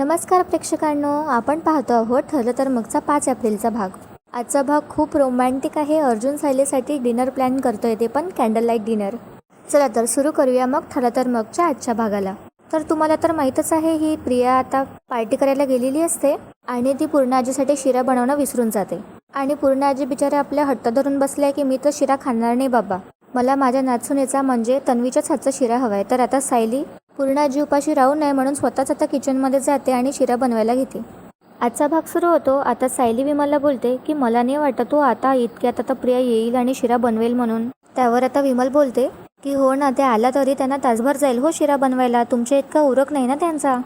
नमस्कार प्रेक्षकांनो आपण पाहतो आहोत ठरलं तर मगचा पाच एप्रिलचा भाग. आजचा भाग खूप रोमॅन्टिक आहे अर्जुन सायलीसाठी डिनर प्लॅन करतोय ते पण कॅन्डल लाइट डिनर चला तर सुरू करूया मग ठरलं तर मगच्या आजच्या भागाला. तर तुम्हाला तर माहीतच आहे ही प्रिया आता पार्टी करायला गेलेली असते आणि ती पूर्ण आजीसाठी शिरा बनवणं विसरून जाते. आणि पूर्ण आजी बिचारे आपल्या हट्ट धरून बसल्या की मी तर शिरा खाणार नाही बाबा. मला माझ्या नाचुनेचा म्हणजे तन्वीच्याच हातचा शिरा हवा आहे तर आता सायली पूर्ण आजी उपाशी राहू नये म्हणून स्वतःच आता किचनमध्ये जाते आणि शिरा बनवायला घेते. आजचा भाग सुरू होतो आता सायली विमलला बोलते की मला नाही वाटत तो आता इतक्यात आता प्रिया येईल आणि शिरा बनवेल म्हणून. त्यावर आता विमल बोलते की हो ना ते आला तरी त्यांना तासभर जाईल हो शिरा बनवायला तुमच्या इतका उरक नाही ना त्यांचा?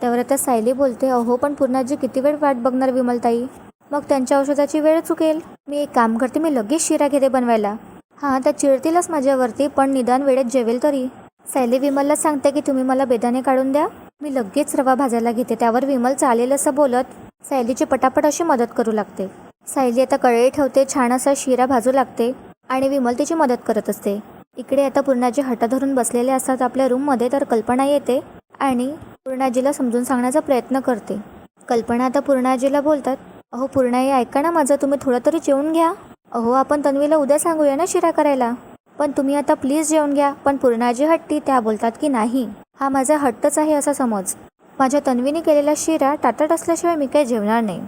त्यावर आता सायली बोलते अहो पण पूर्णाजी किती वेळ वाट बघणार विमलताई? मग त्यांच्या औषधाची वेळ चुकेल. मी एक काम करते मी लगेच शिरा घेते बनवायला. हां त्या चिडतीलच माझ्यावरती पण निदान वेळेत जेवेल तरी. सैली विमलला सांगते की तुम्ही मला बेदाणे काढून द्या. मी लगेच रवा भाजायला घेते. त्यावर विमल चालेल असं बोलत सैलीची पटापट अशी मदत करू लागते. सायली आता कळे ठेवते छान असा शिरा भाजू लागते आणि विमल तिची मदत करत असते. इकडे आता पूर्णाजी हटा धरून बसलेले असतात आपल्या रूममध्ये तर कल्पना येते आणि पूर्णाजीला समजून सांगण्याचा प्रयत्न करते. कल्पना आता पूर्णाजीला बोलतात अहो पूर्णाई ऐका ना माझं. तुम्ही थोडं तरी जेवून घ्या. अहो आपण तन्वीला उद्या सांगूया ना शिरा करायला. पण तुम्ही आता प्लीज जेवून घ्या. पण पूर्णाजी हट्टी त्या बोलतात की नाही. हा माझा हट्टच आहे असा समज. माझ्या तन्वीने केलेला शिरा टाटट असल्याशिवाय मी काही जेवणार नाही.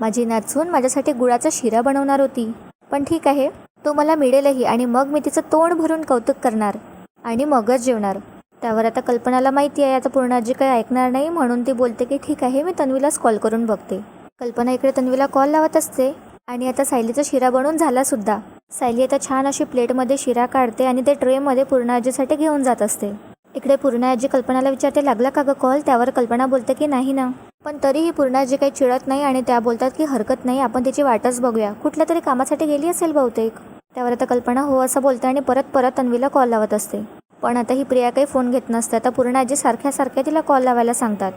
माझी नाचून माझ्यासाठी गुळाचा शिरा बनवणार होती. पण ठीक आहे. तो मला मिळेलही आणि मग मी तिचं तोंड भरून कौतुक करणार आणि मगच जेवणार. त्यावर आता कल्पनाला माहिती आहे. आता पूर्णाजी काही ऐकणार नाही म्हणून ती बोलते की ठीक आहे मी तन्वीलाच कॉल करून बघते. कल्पना इकडे तन्वीला कॉल लावत असते आणि आता सायलीचा शिरा बनवून झाला सुद्धा. सायली आता छान अशी प्लेटमध्ये शिरा काढते आणि ते ट्रेमध्ये पूर्णाजीसाठी घेऊन जात असते. इकडे पूर्णाजी कल्पनाला विचारते लागला का ग कॉल? त्यावर कल्पना बोलते की नाही ना? पण तरीही पूर्णाजी काही चिडत नाही आणि त्या बोलतात की हरकत नाही आपण तिची वाटच बघूया. कुठल्या तरी कामासाठी गेली असेल बहुतेक. त्यावर आता कल्पना हो असं बोलते आणि परत परत तन्वीला कॉल लावत असते. पण आता ही प्रिया काही फोन घेत नसते. आता पूर्णाजी सारख्या सारख्या तिला कॉल लावायला सांगतात.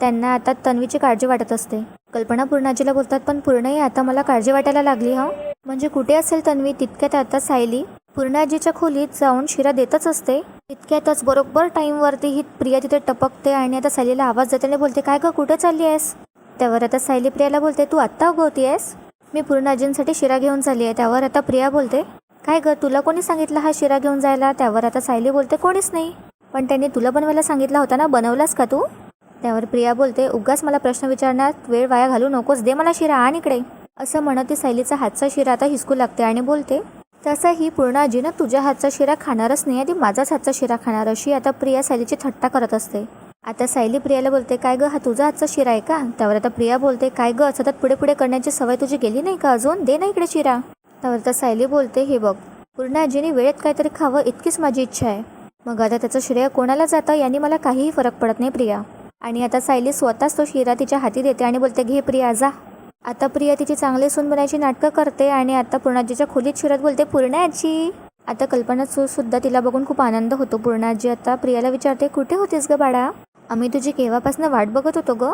त्यांना आता तन्वीची काळजी वाटत असते. कल्पना पूर्णाजीला बोलतात पण पूर्णही आता मला काळजी वाटायला लागली हा? म्हणजे कुठे असेल तन्वी तितक्यात आता सायली पूर्णाजीच्या खोलीत जाऊन शिरा देतच असते. तितक्यातच बरोबर टाईमवरती ही प्रिया तिथे टपकते आणि आता सायलीला आवाज देते आणि बोलते काय ग कुठे चालली आहेस? त्यावर आता सायली प्रियाला बोलते तू आत्ता उगवती आहेस? मी पूर्णाजींसाठी शिरा घेऊन चालली आहे. त्यावर आता प्रिया बोलते काय ग तुला कोणी सांगितलं हा शिरा घेऊन जायला? त्यावर आता सायली बोलते कोणीच नाही. पण त्यांनी तुला बनवायला सांगितला होता ना बनवलास का तू? त्यावर प्रिया बोलते उगाच मला प्रश्न विचारण्यात वेळ वाया घालू नकोस दे मला शिरा आण इकडे. असं म्हणत ती सायलीचा हातचा शिरा आता हिसकू लागते आणि बोलते तसंही पूर्ण आजी ना तुझ्या हातचा शिरा खाणारच नाही आहे ती माझाच हातचा शिरा खाणार अशी आता प्रिया सायलीची थट्टा करत असते. आता सायली प्रियाला बोलते काय ग हा तुझा हातचा शिरा आहे का? त्यावर आता प्रिया बोलते काय ग सतत पुढे पुढे करण्याची सवय तुझी गेली नाही का अजून? दे ना इकडे शिरा. त्यावर आता सायली बोलते हे बघ पूर्ण आजीने वेळेत काहीतरी खावं इतकीच माझी इच्छा आहे. मग आता त्याचं श्रेय कोणाला जातं याने मला काहीही फरक पडत नाही प्रिया. आणि आता सायली स्वतःच तो शिरा तिच्या हाती देते आणि बोलते घे प्रिया जा. आता प्रिया तिची चांगली सून बनायची नाटकं करते आणि आता पूर्णाजीच्या खोलीत शिरत बोलते पूर्णाजी. आता कल्पना सुद्धा तिला बघून खूप आनंद होतो. पूर्णाजी आता प्रियाला विचारते कुठे होतीस ग बाळा? आम्ही तुझी केव्हापासून वाट बघत होतो ग?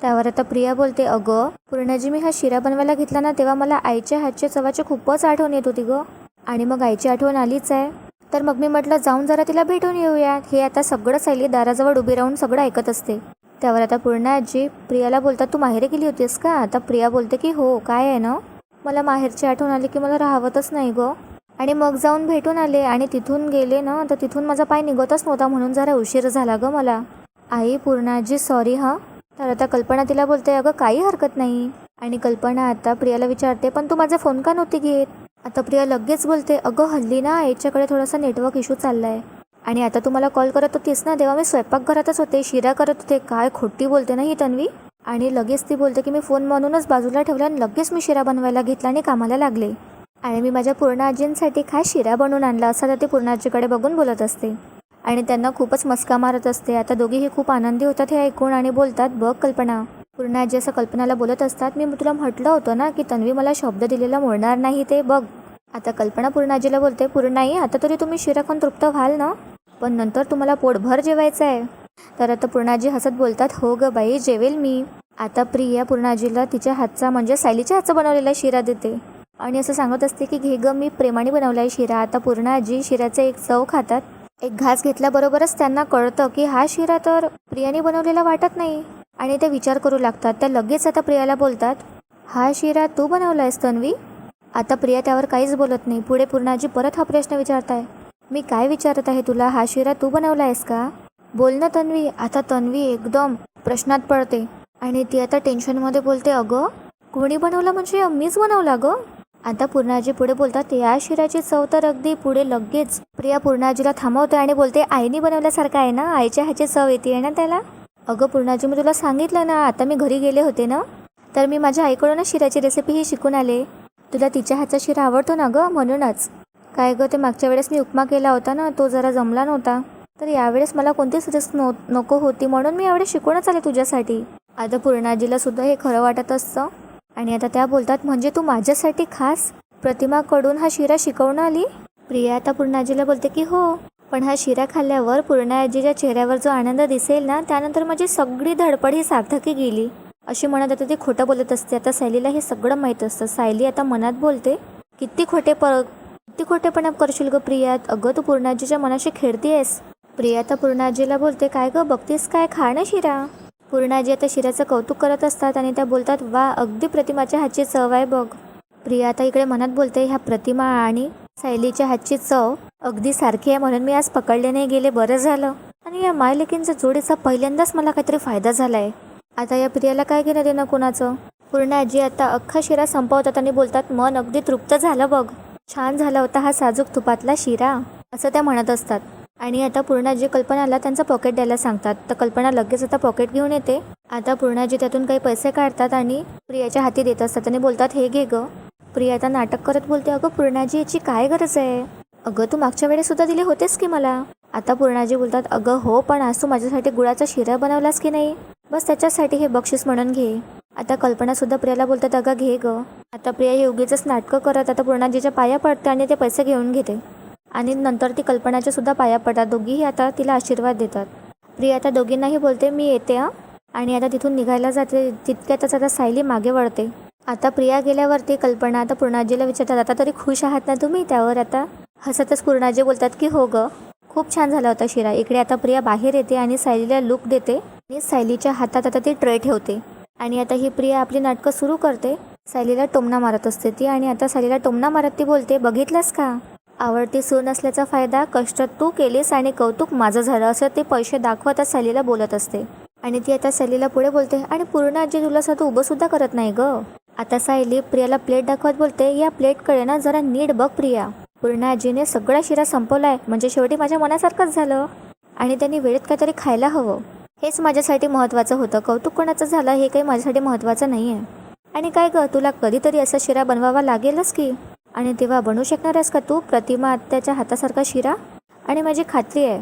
त्यावर आता प्रिया बोलते अगं पूर्णाजी मी हा शिरा बनवायला घेतला ना तेव्हा मला आईच्या हातच्या चवाची खूपच आठवण येत होती ग. आणि मग आईची आठवण आलीच आहे. तर मग मी म्हटलं जाऊन जरा तिला भेटून येऊया हे आता सगळं सैली दाराजवळ उभी राहून सगळं ऐकत असते. त्यावर आता पूर्ण आजी प्रियाला बोलतात तू माहेरी गेली होतीस का? आता प्रिया बोलते की हो काय आहे ना? मला माहेरची आठवण आली की मला राहवतच नाही गं. आणि मग जाऊन भेटून आले आणि तिथून गेले ना तर तिथून माझा पाय निघतच नव्हता म्हणून जरा उशीर झाला गं मला. आई पूर्णाजी सॉरी हां. तर आता कल्पना तिला बोलते अगं काही हरकत नाही. आणि कल्पना आता प्रियाला विचारते पण तू माझा फोन का नव्हती घेत? आता प्रिया लगेच बोलते अगं हल्ली ना याच्याकडे थोडासा नेटवर्क इशू चालला आहे आणि आता तू मला कॉल करत होतीस ना तेव्हा मी स्वयंपाकघरातच होते शिरा करत होते. काय खोटी बोलते ना ही तन्वी? आणि लगेच ती बोलते की मी फोन म्हणूनच बाजूला ठेवला आणि लगेच मी शिरा बनवायला घेतला आणि कामाला लागले. आणि मी माझ्या पूर्ण आजींसाठी काय शिरा बनवून आणला असं तर ती पूर्ण आजीकडे बघून बोलत असते. आणि त्यांना खूपच मस्का मारत असते. आता दोघीही खूप आनंदी होतात हे ऐकून आणि बोलतात बघ कल्पना. पूर्ण आजी असं कल्पनाला बोलत असतात. मी तुला म्हटलं होतं ना की तन्वी मला शब्द दिलेला मोडणार नाही ते बघ. आता कल्पना पूर्ण आजीला बोलते पूर्णाई आता तरी तुम्ही शिरा खाऊन तृप्त व्हाल ना? पण नंतर तुम्हाला पोटभर जेवायचं आहे. तर आता पूर्णाजी हसत बोलतात हो ग बाई जेवेल मी. आता प्रिया पूर्णाजीला तिच्या हातचा म्हणजे सायलीच्या हातचा बनवलेला शिरा देते. आणि असं सांगत असते की घे ग मी प्रेमाने बनवला आहे शिरा. आता पूर्णाजी शिऱ्याचे एक चव खातात. एक घास घेतल्याबरोबरच त्यांना कळतं की हा शिरा तर प्रियाने बनवलेला वाटत नाही. आणि ते विचार करू लागतात. त्या लगेच आता प्रियाला बोलतात हा शिरा तू बनवला आहेस तन्वी? आता प्रिया त्यावर काहीच बोलत नाही. पुढे पूर्णाजी परत हा प्रश्न विचारताय. मी काय विचारत आहे तुला? हा शिरा तू बनवला आहेस का? बोल ना तन्वी. आता तन्वी एकदम प्रश्नात पडते. आणि ती आता टेन्शनमध्ये बोलते अगं कोणी बनवला म्हणजे मीच बनवला गं? आता पूर्णाजी पुढे बोलतात या शिराची चव तर अगदी पुढे लगेच. प्रिया पूर्णाजीला थांबवते आणि बोलते आईने बनवल्यासारखं आहे ना? आईच्या ह्याची चव येते आहे ना त्याला? अगं पूर्णाजी मी तुला सांगितलं ना आता मी घरी गेले होते ना? तर मी माझ्या आईकडूनच शिराची रेसिपी ही शिकून आले. तुला तिच्या हातचा शिरा आवडतो ना गं? म्हणूनच. काय गं ते मागच्या वेळेस मी उपमा केला होता ना तो जरा जमला नव्हता. तर यावेळेस मला कोणतीच रिस्क नो नको होती म्हणून मी यावेळेस शिकूनच आले तुझ्यासाठी. आता पूर्णाजीला सुद्धा हे खरं वाटत असतं. आणि आता त्या बोलतात म्हणजे तू माझ्यासाठी खास? प्रतिमाकडून हा शिरा शिकवून आली? प्रिया आता पूर्णाजीला बोलते की हो पण हा शिरा खाल्ल्यावर पूर्णाजीच्या चेहऱ्यावर जो आनंद दिसेल ना त्यानंतर माझी सगळी धडपड ही सार्थकी गेली. अशी म्हणत आता ती खोटं बोलत असते. आता सायलीला हे सगळं माहीत असतं. सायली आता मनात बोलते किती खोटे प किती खोटेपणा करशील ग प्रिया? अगं तू पूर्णाजीच्या मनाशी खेळतीयस. प्रिया तर पूर्णाजीला बोलते काय ग बघतीस काय? खा ना शिरा. पूर्णाजी आता शिराचं कौतुक करत असतात आणि त्या बोलतात वा अगदी प्रतिमाच्या हातची चव आहे बघ. प्रिया आता इकडे मनात बोलते ह्या प्रतिमा आणि सायलीच्या हातची चव अगदी सारखी आहे म्हणून मी आज पकडले नाही गेले बरं झालं. आणि या मायलेकींचा जोडीचा पहिल्यांदाच मला काहीतरी फायदा झालाय. आता या प्रियाला काय घेणं देणं कुणाचं? पूर्ण आजी आता अख्खा शिरा संपवतात आणि बोलतात मन अगदी तृप्त झालं बघ. छान झाला होता हा साजूक तुपातला शिरा असं त्या म्हणत असतात. आणि आता पूर्णाजी कल्पनाला त्यांचं पॉकेट द्यायला सांगतात. तर कल्पना लगेच आता पॉकेट घेऊन येते. आता पूर्णाजी त्यातून काही पैसे काढतात आणि प्रियाच्या हाती देत असतात आणि बोलतात हे घे ग. प्रिया आता नाटक करत बोलते अगं पूर्णाजी याची काय गरज आहे? अगं तू मागच्या वेळेसुद्धा दिले होतेस की मला? आता पूर्णाजी बोलतात अगं हो पण आज तू माझ्यासाठी गुळाचा शिरा बनवलास की नाही? बस त्याच्यासाठी हे बक्षीस म्हणून घे. आता कल्पनासुद्धा प्रियाला बोलतात अगं घे ग. आता प्रिया हे उगीच नाटकं करत आता पूर्णाजीच्या पाया पडते आणि ते पैसे घेऊन घेते. आणि नंतर ती कल्पनाच्या सुद्धा पाया पडतात. दोघीही आता तिला आशीर्वाद देतात. प्रिया आता दोघींनाही बोलते मी येते हां. आणि आता तिथून निघायला जाते. तितक्यातच आता सायली मागे वळते. आता प्रिया गेल्यावरती कल्पना आता पूर्णाजीला विचारतात आता तरी खुश आहात ना तुम्ही त्यावर? आता हसतच पूर्णाजी बोलतात की हो ग खूप छान झाला होता शिरा. इकडे आता प्रिया बाहेर येते आणि सायलीला लुक देते आणि सायलीच्या हातात आता ती ट्रे ठेवते. आणि आता ही प्रिया आपली नाटकं सुरू करते. सायलीला टोमणा मारत असते ती आणि आता सायलीला टोमणा मारत ती बोलते बघितलंस का? आवडती सून असल्याचा फायदा कष्ट तू केलीस आणि कौतुक माझं झालं असं ते पैसे दाखवत सॅलीला बोलत असते. आणि ती आता सॅलीला पुढे बोलते आणि पूर्ण आजी तुला साधं उभं सुद्धा करत नाही ग. आता सायली प्रियाला प्लेट दाखवत बोलते या प्लेटकडे ना जरा नीट बघ प्रिया. पूर्ण आजीने सगळा शिरा संपवलाय म्हणजे शेवटी माझ्या मनासारखंच झालं. आणि त्यांनी वेळेत काहीतरी खायला हवं. हेच माझ्यासाठी महत्त्वाचं होतं. कौतुक कोणाचं झालं हे काही माझ्यासाठी महत्त्वाचं नाही आहे आणि काय गं तुला कधीतरी असा शिरा बनवावा लागेलच की? आणि तेव्हा बनवू शकणार आहेस का तू? प्रतिमा आत्याच्या हातासारखा शिरा? आणि माझी खात्री आहे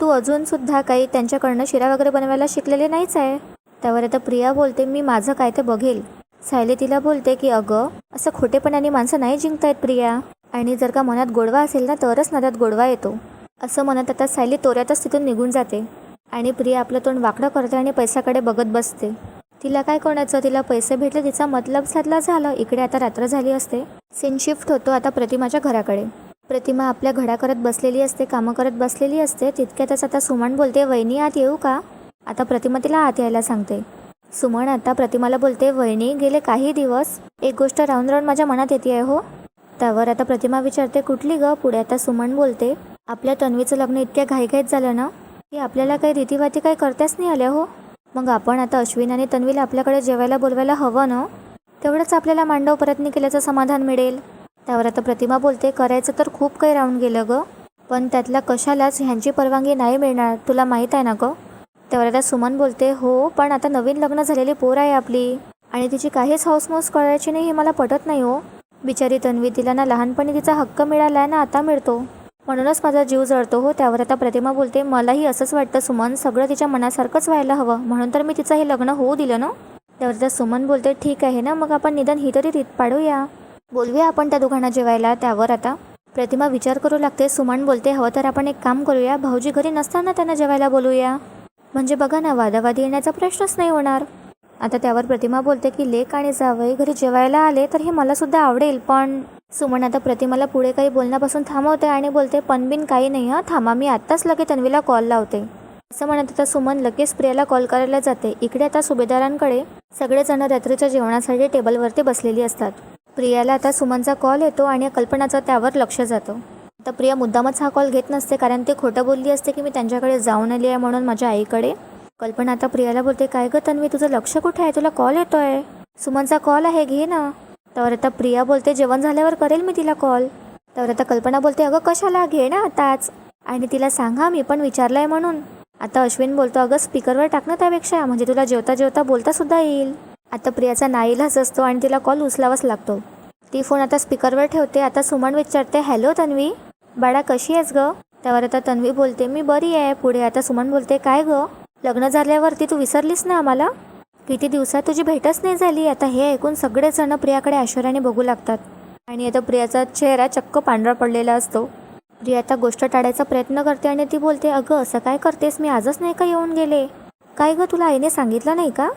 तू अजूनसुद्धा काही त्यांच्याकडनं शिरा वगैरे बनवायला शिकलेले नाहीच आहे. त्यावर आता प्रिया बोलते मी माझं काय ते बघेल. सायली तिला बोलते की अगं असं खोटेपणाने माणसं नाही जिंकतायत प्रिया. आणि जर का मनात गोडवा असेल ना तरच नादात गोडवा येतो. असं म्हणत आता सायली तोऱ्यातच तिथून निघून जाते. आणि प्रिया आपलं तोंड वाकडं करते आणि पैशाकडे बघत बसते. तिला काय कोणाचं? तिला पैसे भेटले तिचा मतलब साधला झालं. इकडे आता रात्र झाली असते. सीन शिफ्ट होतो आता प्रतिमाच्या घराकडे. प्रतिमा आपल्या घडा करत बसलेली असते कामं करत बसलेली असते. तितक्यातच आता सुमन बोलते वहिनी आत येऊ का? आता प्रतिमा तिला आत यायला सांगते. सुमन आता प्रतिमाला बोलते वहिनी गेले काही दिवस? एक गोष्ट राहून राहून माझ्या मनात येते आहे हो. त्यावर आता प्रतिमा विचारते कुठली ग? पुढे आता सुमन बोलते आपल्या तन्वीचं लग्न इतक्या घाईघाईत झालं ना? की आपल्याला काही रीतीवाती काही करताच नाही आल्या हो? मग आपण आता अश्विन आणि तन्वीला आपल्याकडे जेवायला बोलवायला हवं ना? तेवढंच आपल्याला मांडव परतनी केल्याचं समाधान मिळेल. त्यावर आता प्रतिमा बोलते करायचं तर खूप काही राहून गेलं ग. पण त्यातल्या कशालाच ह्यांची परवानगी नाही मिळणार तुला माहीत आहे ना ग? त्यावर आता सुमन बोलते हो पण आता नवीन लग्न झालेली पोर आहे आपली. आणि तिची काहीच हाऊसमौस करायची नाही हे मला पटत नाही हो. बिचारी तन्वी तिला ना लहानपणी तिचा हक्क मिळाला आहे ना आता मिळतो. म्हणूनच माझा जीव जळतो हो त्यावर आता प्रतिमा बोलते मलाही असंच वाटतं सुमन सगळं तिच्या मनासारखंच व्हायला हवं. म्हणून तर मी तिचं हे लग्न होऊ दिलं ना? त्यावर आता सुमन बोलते ठीक आहे ना मग आपण निदान ही तरी रीत पाडूया. बोलूया आपण त्या दुकानात जेवायला त्यावर आता. प्रतिमा विचार करू लागते सुमन बोलते हवं तर आपण एक काम करूया भाऊजी घरी नसताना त्यांना जेवायला बोलूया. म्हणजे बघा ना वादावादी येण्याचा प्रश्नच नाही होणार. आता त्यावर प्रतिमा बोलते की लेक आणि जावई घरी जेवायला आले तर हे मलासुद्धा आवडेल पण सुमन आता प्रतिमाला पुढे काही बोलण्यापासून थांबवते आणि बोलते पण बिन काही नाही हां. थांबा मी आत्ताच लगे तन्वीला कॉल लावते. असं म्हणत आता सुमन लगेच प्रियाला कॉल करायला जाते. इकडे आता सुभेदारांकडे सगळेजण रात्रीच्या जेवणासाठी टेबलवरती बसलेली असतात. प्रियाला आता सुमनचा कॉल येतो आणि कल्पनाचं त्यावर लक्ष जातं. आता प्रिया मुद्दामच हा कॉल घेत नसते कारण ती खोटं बोलली असते की मी त्यांच्याकडे जाऊन आली आहे म्हणून माझ्या आईकडे. कल्पना आता प्रियाला बोलते काय गं तन्वी तुझं लक्ष कुठे आहे? तुला कॉल येतोय. सुमनचा कॉल आहे घे ना. तर आता प्रिया बोलते जेवण झाल्यावर करेल मी तिला कॉल तर आता कल्पना बोलते अगं कशाला घे ना आताच? आणि तिला सांगा मी पण विचारलंय म्हणून. आता अश्विन बोलतो अगं स्पीकरवर टाकणं त्यापेक्षा म्हणजे तुला जेवता जेवता बोलता सुद्धा येईल. आता प्रियाचा नाईलाच असतो आणि तिला कॉल उचलावाच लागतो. ती फोन आता स्पीकरवर ठेवते आता सुमन विचारते हॅलो तन्वी? बाळा कशी आहेस ग? त्यावर आता तन्वी बोलते मी बरी आहे पुढे आता सुमन बोलते काय ग? लग्न झाल्यावरती तू विसरलीस ना आम्हाला? किती दिवसात तुझी भेटच नाही झाली? आता हे ऐकून सगळेजण प्रियाकडे आश्चर्याने बघू लागतात. आणि आता प्रियाचा चेहरा चक्क पांढरा पडलेला असतो. प्रिया आता गोष्ट टाळायचा प्रयत्न करते आणि ती बोलते अगं असं काय करतेस? मी आजच नाही का येऊन गेले? काय गं तुला आईने सांगितलं नाही का?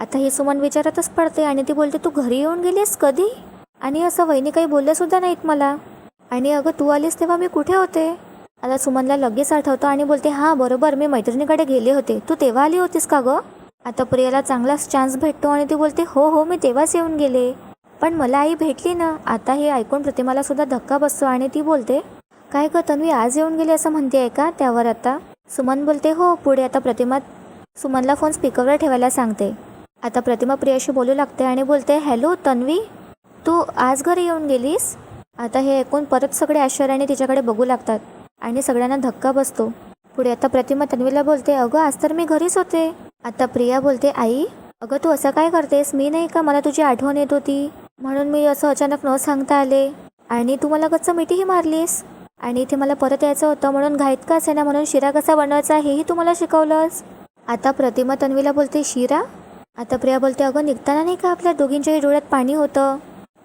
आता ही सुमन विचारतच पडते आणि ती बोलते तू घरी येऊन गेलीस कधी? आणि असं वहिनी काही बोललंसुद्धा नाहीत मला. आणि अगं तू आलीस तेव्हा मी कुठे होते? आता सुमनला लगेच आठवतं आणि बोलते हां बरोबर मी मैत्रिणीकडे गेले होते. तू तेव्हा आली होतीस का गं? आता प्रियाला चांगलाच चान्स भेटतो आणि ती बोलते हो हो मी तेव्हाच येऊन गेले. पण मला आई भेटली ना आता हे ऐकून प्रतिमाला सुद्धा धक्का बसतो आणि ती बोलते काय ग तन्वी आज येऊन गेली असं म्हणते आहे का त्यावर आता? सुमन बोलते हो पुढे आता प्रतिमा सुमनला फोन स्पीकरवर ठेवायला सांगते. आता प्रतिमा प्रियाशी बोलू लागते आणि बोलते हॅलो तन्वी तू आज घरी येऊन गेलीस? आता हे ऐकून परत सगळे आश्चर्याने तिच्याकडे बघू लागतात आणि सगळ्यांना धक्का बसतो. पुढे आता प्रतिमा तन्वीला बोलते अगं आज तर मी घरीच होते. आता प्रिया बोलते आई अगं तू असं काय करतेस? मी नाही का? मला तुझी आठवण येत होती. म्हणून मी असं अचानक न सांगता आले. आणि तू मला गच्च मिठीही मारलीस. आणि इथे मला परत यायचं होतं म्हणून घाईत का असे ना म्हणून शिरा कसा बनवायचा हेही तू मला शिकवलंस. आता प्रतिमा तन्वीला बोलते शिरा? आता प्रिया बोलते अगं निघताना नाही का आपल्या दोघींच्याही डोळ्यात पाणी होतं?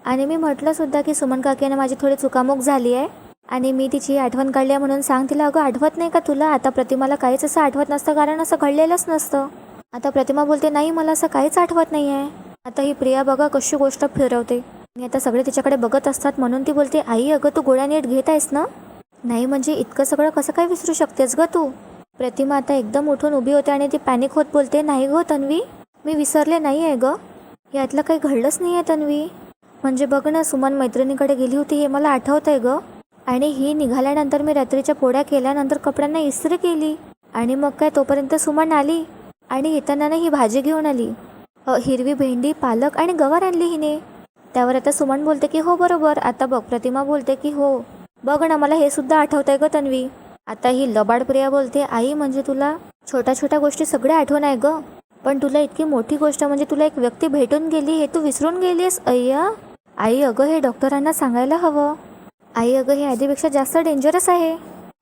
आणि मी म्हटलं सुद्धा की सुमन काकीनं माझी थोडी चुकामुक झाली आहे. आणि मी तिची आठवण काढली आहे म्हणून सांग तिला अगं आठवत नाही का तुला? आता प्रतिमाला काहीच असं आठवत नसतं कारण असं घडलेलंच नसतं. आता प्रतिमा बोलते नाही मला असं काहीच आठवत नाही आहे आता ही प्रिया बघा कशी गोष्ट फिरवते. आणि आता सगळे तिच्याकडे बघत असतात म्हणून ती बोलते आई अगं तू गोळ्या नीट घेत आहेस ना? नाही म्हणजे इतकं सगळं कसं काय विसरू शकतेस ग तू? प्रतिमा आता एकदम उठून उभी होते आणि ती पॅनिक होत बोलते नाही गं तन्वी मी विसरले नाही आहे ग. यातलं काही घडलंच नाही आहे तन्वी. म्हणजे बघ ना सुमन मैत्रिणीकडे गेली होती हे मला आठवत आहे ग. आणि ही निघाल्यानंतर मी रात्रीच्या पोळ्या केल्यानंतर कपड्यांना इस्त्री केली. आणि मग काय तोपर्यंत सुमन आली. आणि येताना ना ही भाजी घेऊन आली. हिरवी भेंडी पालक आणि गवार आणली हिने. त्यावर आता सुमन बोलते की हो बरोबर. आता बघ प्रतिमा बोलते की हो. बघ ना मला हे सुद्धा आठवतंय ग तन्वी. आता ही लबाड प्रिया बोलते आई म्हणजे तुला छोट्या छोट्या गोष्टी सगळ्या आठवण आहे ग. पण तुला इतकी मोठी गोष्ट म्हणजे तुला एक व्यक्ती भेटून गेली हे तू विसरून गेलीस अय्या. आई अगं हे डॉक्टरांना सांगायला हवं. आई अगं हे आधीपेक्षा जास्त डेंजरस आहे.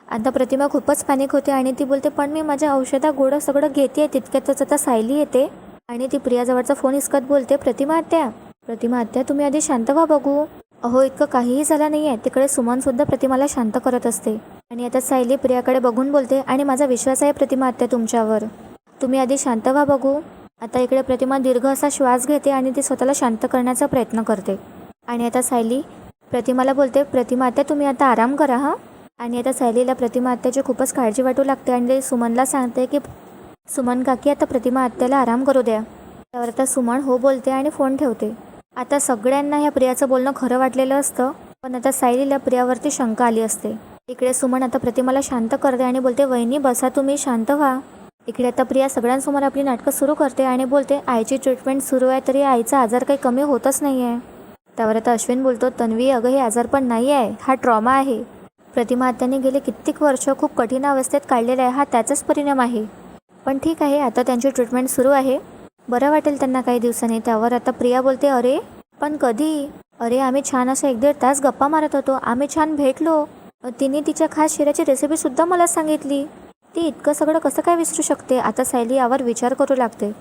आता प्रतिमा खूपच पॅनिक होते आणि ती बोलते पण मी माझ्या औषधा गोळं सगळं घेते तितक्यातच आता सायली येते. आणि ती प्रियाजवळचा फोन इसकत बोलते प्रतिमा आत्या प्रतिमा आत्या तुम्ही आधी शांत व्हा बघू. अहो इतकं काहीही झालं नाही आहे तिकडे सुमनसुद्धा प्रतिमाला शांत करत असते. आणि आता सायली प्रियाकडे बघून बोलते आणि माझा विश्वास आहे प्रतिमा आत्या तुमच्यावर. तुम्ही आधी शांत व्हा बघू. आता इकडे प्रतिमा दीर्घ असा श्वास घेते आणि ती स्वतःला शांत करण्याचा प्रयत्न करते. आणि आता सायली प्रतिमाला बोलते प्रतिमा आत्या तुम्ही आता आराम करा हां. आणि आता सायलीला प्रतिमा आत्याची खूपच काळजी वाटू लागते आणि सुमनला सांगते की सुमन काकी आता प्रतिमा आत्याला आराम करू द्या. त्यावर आता सुमन हो बोलते आणि फोन ठेवते. आता सगळ्यांना ह्या प्रियाचं बोलणं खरं वाटलेलं असतं पण आता सायलीला प्रियावरती शंका आली असते. इकडे सुमन आता प्रतिमाला शांत करते आणि बोलते वहिनी बसा तुम्ही शांत व्हा. इकडे आता प्रिया सगळ्यांसमोर आपली नाटकं सुरू करते आणि बोलते आईची ट्रीटमेंट सुरू आहे तरी आईचा आजार काही कमी होतच नाही आहे त्यावर आता अश्विन बोलतो तन्वी अगं हे आजार पण नाही आहे हा ट्रॉमा आहे. प्रतिमा गेले कित्येक वर्ष खूप कठीण अवस्थेत काढलेला आहे हा त्याचाच परिणाम आहे. पण ठीक आहे आता त्यांची ट्रीटमेंट सुरू आहे. बरं वाटेल त्यांना काही दिवसांनी. त्यावर आता प्रिया बोलते अरे पण कधी? अरे आम्ही छान असं एक दीड तास गप्पा मारत होतो. आम्ही छान भेटलो. तिने तिच्या खास शिऱ्याची रेसिपीसुद्धा मला सांगितली. ती इतकं सगळं कसं काय विसरू शकते? आता सायली यावर विचार करू लागते.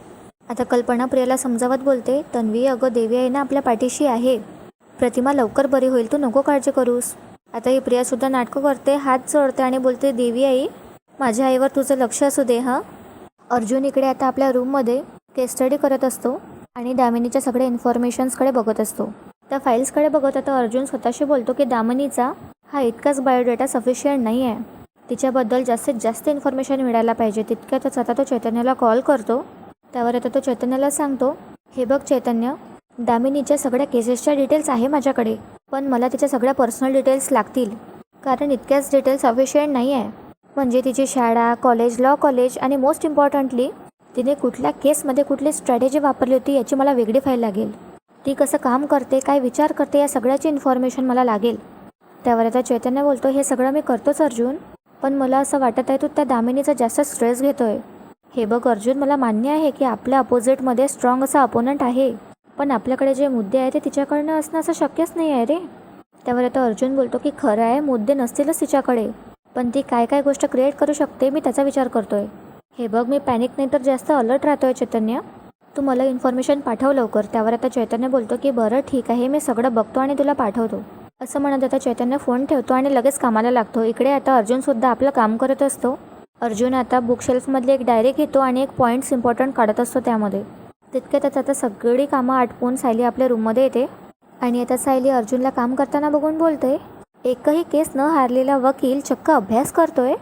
आता कल्पना प्रियाला समजावत बोलते तन्वी अगं देवी आहे ना आपल्या पाठीशी आहे. प्रतिमा लवकर बरी होईल तू नको काळजी करूस. आता ही प्रियासुद्धा नाटकं करते हात चढते आणि बोलते देवी आई माझ्या आईवर तुझं लक्ष असू दे हां? अर्जुन इकडे आता आपल्या रूममध्ये केस स्टडी करत असतो आणि दामिनीच्या सगळ्या इन्फॉर्मेशन्सकडे बघत असतो. त्या फाईल्सकडे बघत आता अर्जुन स्वतःशी बोलतो की दामिनीचा हा इतकाच बायोडेटा सफिशियंट नाही आहे तिच्याबद्दल जास्तीत जास्त इन्फॉर्मेशन मिळायला पाहिजे. तितक्यातच आता तो चैतन्याला कॉल करतो. त्यावर आता तो चैतन्याला सांगतो हे बघ चैतन्य दामिनीच्या सगळ्या केसेसच्या डिटेल्स आहे माझ्याकडे. पण मला तिच्या सगळ्या पर्सनल डिटेल्स लागतील. कारण इतक्याच डिटेल्स सफिशियंट नाही आहे म्हणजे तिची शाळा कॉलेज लॉ कॉलेज आणि मोस्ट इम्पॉर्टंटली तिने कुठल्या केसमध्ये कुठली स्ट्रॅटेजी वापरली होती याची मला वेगळी फाईल लागेल. ती कसं काम करते काय विचार करते या सगळ्याची इन्फॉर्मेशन मला लागेल. त्यावर आता चैतन्य बोलतो हे सगळं मी करतोच अर्जुन. पण मला असं वाटत आहे तू त्या दामिनीचा जास्त स्ट्रेस घेतोय. हे बघ अर्जुन मला मान्य आहे की आपल्या अपोजिटमध्ये स्ट्रॉंग असा अपोनंट आहे. पण आपल्याकडे जे मुद्दे आहे ते तिच्याकडनं असणं असं शक्यच नाही आहे रे. त्यावर आता अर्जुन बोलतो की खरं आहे मुद्दे नसतीलच तिच्याकडे. पण ती काय काय गोष्ट क्रिएट करू शकते मी त्याचा विचार करतोय. हे बघ मी पॅनिक नाही तर जास्त अलर्ट राहतोय चैतन्य. तू मला इन्फॉर्मेशन पाठव लवकर. त्यावर आता चैतन्य बोलतो की बरं ठीक आहे मी सगळं बघतो आणि तुला पाठवतो. असं म्हणत आता चैतन्य फोन ठेवतो आणि लगेच कामाला लागतो. इकडे आता अर्जुनसुद्धा आपलं काम करत असतो. अर्जुन आता बुकशेल्फमधली एक डायरी घेतो आणि एक पॉईंट्स इम्पॉर्टंट काढत असतो त्यामध्ये. तितक्यातच आता सगळी कामं आटपून सायली आपल्या रूममध्ये येते. आणि आता सायली अर्जुनला काम करताना बघून बोलते एकही केस न हारलेला वकील चक्क अभ्यास करतोय?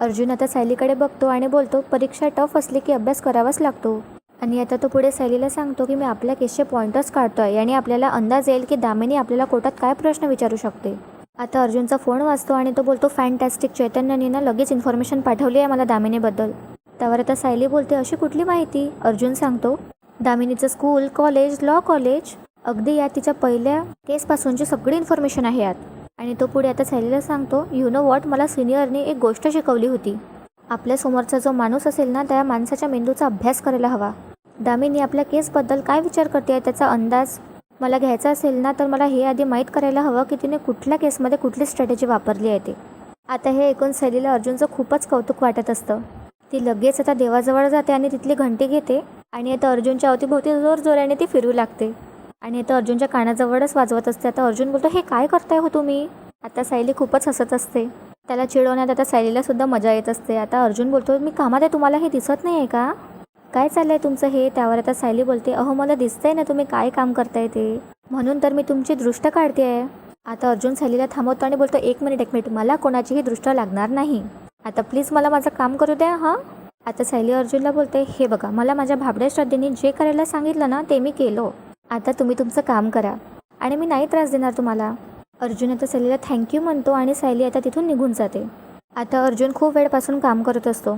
अर्जुन आता सायलीकडे बघतो आणि बोलतो परीक्षा टफ असली की अभ्यास करावाच लागतो. आणि आता तो पुढे सायलीला सांगतो की मी आपल्या केसचे पॉईंटच काढतोय आणि आपल्याला अंदाज येईल की दामिनी आपल्याला कोर्टात काय प्रश्न विचारू शकते. आता अर्जुनचा फोन वाचतो आणि तो बोलतो फॅन्टॅस्टिक चैतन्यनीनं लगेच इन्फॉर्मेशन पाठवली आहे मला दामिनीबद्दल. त्यावर आता सायली बोलते अशी कुठली माहिती? अर्जुन सांगतो दामिनीचं स्कूल कॉलेज लॉ कॉलेज अगदी या तिच्या पहिल्या केसपासूनची सगळी इन्फॉर्मेशन आहे यात. आणि तो पुढे आता सॅलीला सांगतो यु नो वॉट मला सिनियरने एक गोष्ट शिकवली होती. आपल्या समोरचा जो माणूस असेल ना त्या माणसाच्या मेंदूचा अभ्यास करायला हवा. दामिनी आपल्या केसबद्दल काय विचार करते त्याचा अंदाज? मला घ्यायचा असेल ना तर मला हे आधी माहीत करायला हवं की तिने कुठल्या केसमध्ये कुठली स्ट्रॅटेजी वापरली आहे ते. आता हे ऐकून सैलीला अर्जुनचं खूपच कौतुक वाटत असतं. ती लगेच आता देवाजवळ जाते आणि तिथली घंटी घेते. आणि आता अर्जुनच्या अवतीभोवती जोर जोराने ती फिरू लागते. आणि आता अर्जुनच्या कानाजवळच वाजवत असते. आता अर्जुन बोलतो हे काय करताय हो तुम्ही? आता सायली खूपच हसत असते. त्याला चिडवण्यात आता सायलीला सुद्धा मजा येत असते. आता अर्जुन बोलतो मी कामात आहे तुम्हाला हे दिसत नाही आहे का? काय चाललंय तुमचं हे? त्यावर आता सायली बोलते अहो मला दिसतंय ना तुम्ही काय काम करताय ते. म्हणून तर मी तुमची दृष्ट काढते आहे आता अर्जुन सायलीला थांबवतो आणि बोलतो एक मिनिट एक मिनिट. मला कोणाचीही दृष्ट लागणार नाही. आता प्लीज मला माझं काम करू द्या हां? आता सायली अर्जुनला बोलते हे बघा मला माझ्या भाबड्या श्रद्धेने जे करायला सांगितलं ना ते मी केलो. आता तुम्ही तुमचं काम करा आणि मी नाही त्रास देणार तुम्हाला. अर्जुन आता सायलीला थँक्यू म्हणतो आणि सायली आता तिथून निघून जाते. आता अर्जुन खूप वेळपासून काम करत असतो.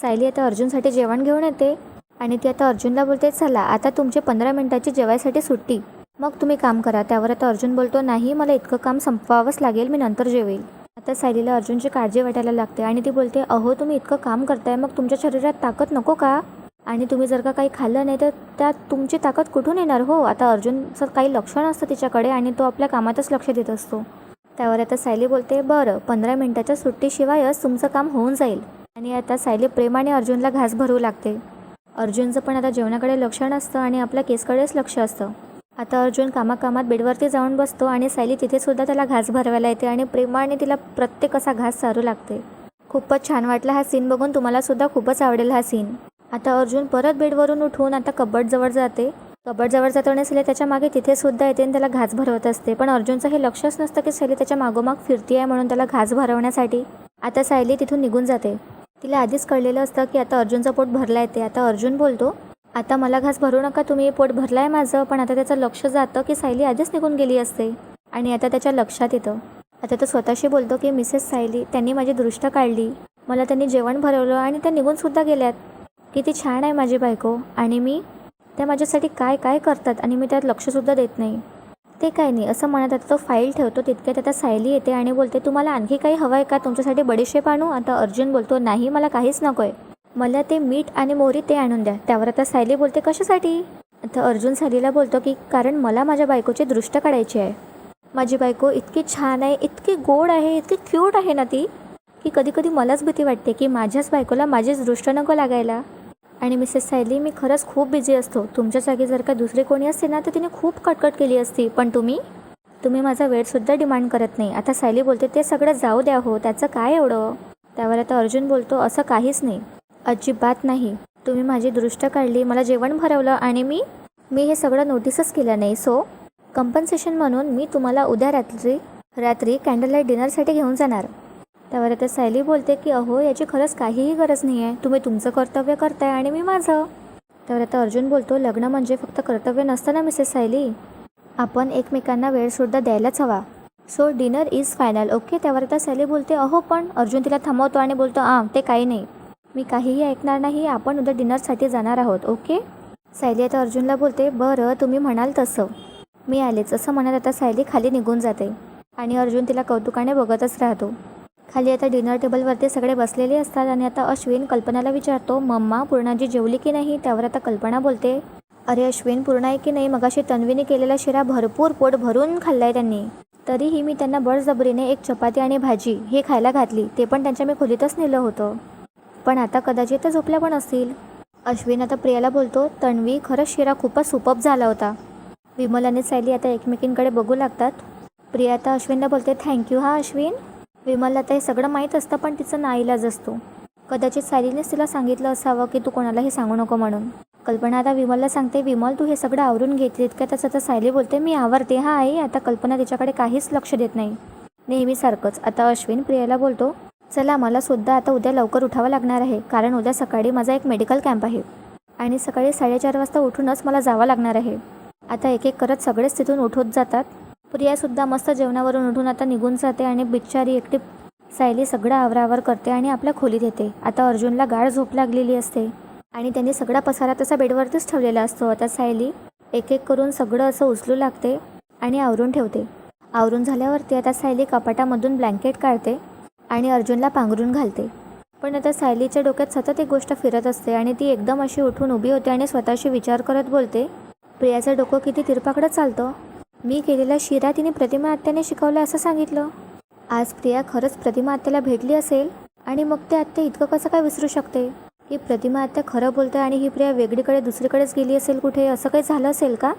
सायली आता अर्जुनसाठी जेवण घेऊन येते आणि ती आता अर्जुनला बोलते चला आता तुमची पंधरा मिनिटाची जेवायसाठी सुट्टी. मग तुम्ही काम करा. त्यावर आता अर्जुन बोलतो नाही मला इतकं काम संपवावंच लागेल मी नंतर जेवेल. आता सायलीला अर्जुनची काळजी वाटायला लागते आणि ती बोलते अहो तुम्ही इतकं काम करताय मग तुमच्या शरीरात ताकद नको का? आणि तुम्ही जर का काही खाल्लं नाही तर त्यात तुमची ताकद कुठून येणार? हो आता अर्जुनचं काही लक्षण असतं तिच्याकडे आणि तो आपल्या कामातच लक्ष देत असतो. त्यावर आता सायली बोलते बरं पंधरा मिनिटाच्या सुट्टीशिवायच तुमचं काम होऊन जाईल. आणि आता सायली प्रेमाने अर्जुनला घास भरवू लागते. अर्जुनचं पण आता जेवणाकडे लक्ष नसतं आणि आपल्या केसकडेच लक्ष असतं. आता अर्जुन कामाकामात बेडवरती जाऊन बसतो आणि सायली तिथेसुद्धा त्याला घास भरवायला येते आणि प्रेमाने तिला प्रत्येक असा घास चारू लागते. खूपच छान वाटला हा सीन बघून तुम्हालासुद्धा खूपच आवडेल हा सीन आता अर्जुन परत बेडवरून उठून आता कबडजवळ जाते. कबडजवळ आणि सैली त्याच्यामागे तिथेसुद्धा येते आणि त्याला घास भरवत असते. पण अर्जुनचं हे लक्षच नसतं की सैली त्याच्या मागोमाग फिरती आहे म्हणून त्याला घास भरवण्यासाठी. आता सायली तिथून निघून जाते. तिला आधीच कळलेलं असतं की आता अर्जुनचं पोट भरला येते आता अर्जुन बोलतो आता मला घास भरू नका तुम्ही पोट भरलं आहे माझं पण आता त्याचं लक्ष जातं की सायली आधीच निघून गेली असते. आणि आता त्याच्या लक्षात येतं. आता तो स्वतःशी बोलतो की मिसेस सायली त्यांनी माझी दृष्ट काढली. मला त्यांनी जेवण भरवलं आणि त्या निघूनसुद्धा गेल्यात. किती छान आहे माझी बायको. आणि मी? त्या माझ्यासाठी काय काय करतात आणि मी त्यात लक्षसुद्धा देत नाही. ते काय नाही असं म्हणत आता तो फाईल ठेवतो तितक्यात आता सायली येते आणि बोलते तुम्हाला आणखी काही हवं आहे का? तुमच्यासाठी बडीशेप आणू? आता अर्जुन बोलतो नाही मला काहीच नको आहे मला ते मीठ आणि मोहरी ते आणून द्या. त्यावर आता सायली बोलते कशासाठी? आता अर्जुन सायलीला बोलतो की कारण मला माझ्या बायकोची दृष्ट काढायची आहे. माझी बायको इतकी छान आहे इतकी गोड आहे इतकी क्यूट आहे ना ती की कधी कधी मलाच भीती वाटते की माझ्याच बायकोला माझीच दृष्ट नको लागायला. आणि मिसेस सायली मी खरंच खूप बिझी असतो. तुमच्या जागी जर का दुसरी कोणी असते ना तर तिने खूप कटकट केली असती. पण तुम्ही? तुम्ही माझा वेळसुद्धा डिमांड करत नाही. आता सायली बोलते ते सगळं जाऊ द्या हो त्याचं काय एवढं? त्यावर आता अर्जुन बोलतो असं काहीच नाही. अजिबात नाही. तुम्ही माझी दृष्ट काढली मला जेवण भरवलं आणि मी मी हे सगळं नोटीसच केलं नाही. सो कंपन्सेशन म्हणून मी तुम्हाला उद्या रात्री रात्री कॅन्डल लाइट डिनरसाठी घेऊन जाणार. त्यावर आता सायली बोलते की अहो याची खरंच काहीही गरज नाही आहे तुम्ही तुमचं कर्तव्य करताय आणि मी माझं. त्यावर आता अर्जुन बोलतो लग्न म्हणजे फक्त कर्तव्य नसतं ना मिसेस सायली. आपण एकमेकांना वेळसुद्धा द्यायलाच हवा. So dinner is final okay त्यावर आता सायली बोलते अहो पण. अर्जुन तिला थांबवतो आणि बोलतो आ ते काही नाही. मी काहीही ऐकणार नाही आपण उद्या डिनरसाठी जाणार आहोत ओके? सायली आता अर्जुनला बोलते बरं तुम्ही म्हणाल तसं. मी आलेच असं म्हणत आता सायली खाली निघून जाते. आणि अर्जुन तिला कौतुकाने बघतच राहतो. खाली आता डिनर टेबलवरती सगळे बसलेले असतात आणि आता अश्विन कल्पनाला विचारतो मम्मा पूर्णाजी जेवली की नाही? त्यावर आता कल्पना बोलते अरे अश्विन पूर्ण आहे की नाही? मगाशी तन्वीने केलेला शिरा भरपूर पोट भरून खाल्लाय त्यांनी. तरीही मी त्यांना बळजबरीने एक चपाती आणि भाजी हे खायला घातली ते पण त्यांच्या मी खोलीतच नेलं होतं. पण आता कदाचित त्या झोपल्या पण असतील. अश्विन आता प्रियाला बोलतो तन्वी खरंच शिरा खूपच सुपप झाला होता. विमल आणि सायली आता एकमेकींकडे बघू लागतात. प्रिया आता अश्विनला बोलते थँक्यू हा अश्विन. विमलला आता हे सगळं माहीत असतं पण तिचं नाईलाज असतो. कदाचित सायलीनेच तिला सांगितलं असावं की तू कोणालाही सांगू नको म्हणून. कल्पना आता विमलला सांगते विमल तू हे सगळं आवरून घेतली इतक्या त्याचं आता सायली बोलते मी आवरते हा आई आता कल्पना तिच्याकडे काहीच लक्ष देत नाही. नेहमीसारखंच आता अश्विन प्रियाला बोलतो चला मला सुद्धा आता उद्या लवकर उठावं लागणार आहे कारण उद्या सकाळी माझा एक मेडिकल कॅम्प आहे. आणि सकाळी साडेचार वाजता उठूनच मला जावं लागणार आहे. आता एक एक करत सगळेच तिथून उठत जातात. प्रियासुद्धा मस्त जेवणावरून उठून आता निघून जाते आणि बिचारी एकटी सायली सगळं आवरावर करते आणि आपल्या खोलीत येते. आता अर्जुनला गाळ झोप लागलेली असते. आणि त्यांनी सगळा पसारा तसा बेडवरतीच ठेवलेला असतो. आता सायली एक एक करून सगळं असं उचलू लागते आणि आवरून ठेवते. आवरून झाल्यावरती आता सायली कपाटामधून ब्लँकेट काढते. आणि अर्जुनला पांघरून घालते. पण आता सायलीच्या डोक्यात सतत एक गोष्ट फिरत असते आणि ती एकदम अशी उठून उभी होते आणि स्वतःशी विचार करत बोलते प्रियाचं डोकं किती तिरपाकडं चालतं? मी केलेला शिरा तिने प्रतिमा आत्याने शिकवलं असं सांगितलं. आज प्रिया खरंच प्रतिमा आत्याला भेटली असेल? आणि मग ते आत्या इतकं कसं काय विसरू शकते? ही प्रतिमा आत्या खरं बोलते आणि ही प्रिया वेगळीकडे दुसरीकडेच गेली असेल कुठे? असं काही झालं असेल का?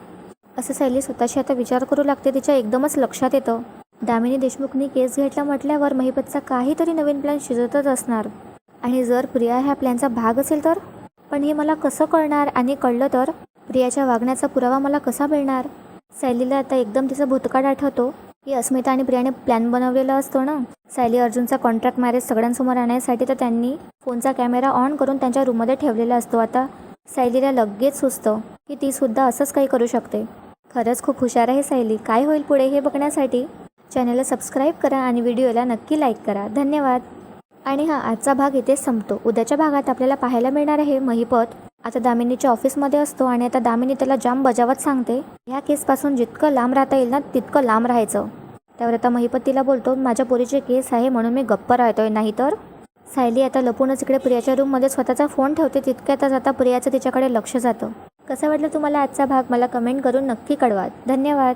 असं सायली स्वतःशी आता विचार करू लागते तिच्या एकदमच लक्षात येतं. दामिनी देशमुखनी केस घेतला म्हटल्यावर महिपतचा काहीतरी नवीन प्लॅन शिजतच असणार. आणि जर प्रिया ह्या प्लॅनचा भाग असेल तर? पण हे मला कसं कळणार आणि कळलं तर? प्रियाच्या वागण्याचा पुरावा मला कसा मिळणार? सॅलीला आता एकदम तिचा भूतकाळ आठवतो. की अस्मिता आणि प्रियाने प्लॅन बनवलेला असतो ना? सॅली अर्जुनचा कॉन्ट्रॅक्ट मॅरेज सगळ्यांसमोर आणण्यासाठी तर त्यांनी फोनचा कॅमेरा ऑन करून त्यांच्या रूममध्ये ठेवलेला असतो. आता सायलीला लगेच सुचतं की ती सुद्धा असंच काही करू शकते. खरंच खूप हुशार आहे सायली काय होईल पुढे हे बघण्यासाठी? चॅनलला सबस्क्राईब करा आणि व्हिडिओला नक्की लाईक करा. धन्यवाद. आणि हा आजचा भाग इथेच संपतो. उद्याच्या भागात आपल्याला पाहायला मिळणार आहे महिपत. आता दामिनीच्या ऑफिसमध्ये असतो आणि आता दामिनी त्याला जाम बजावत सांगते. ह्या केसपासून जितकं लांब राहता येईल ना तितकं लांब राहायचं. त्यावर आता महिपत तिला बोलतो माझ्या पोरीचे केस आहे म्हणून मी गप्प राहतोय नाही तर? सायली आता लपूनच इकडे प्रियाच्या रूममध्ये स्वतःचा फोन ठेवते तितक्यातच आता प्रियाचं तिच्याकडे लक्ष जातं. कसं वाटलं तुम्हाला आजचा भाग? मला कमेंट करून नक्की कळवा. धन्यवाद.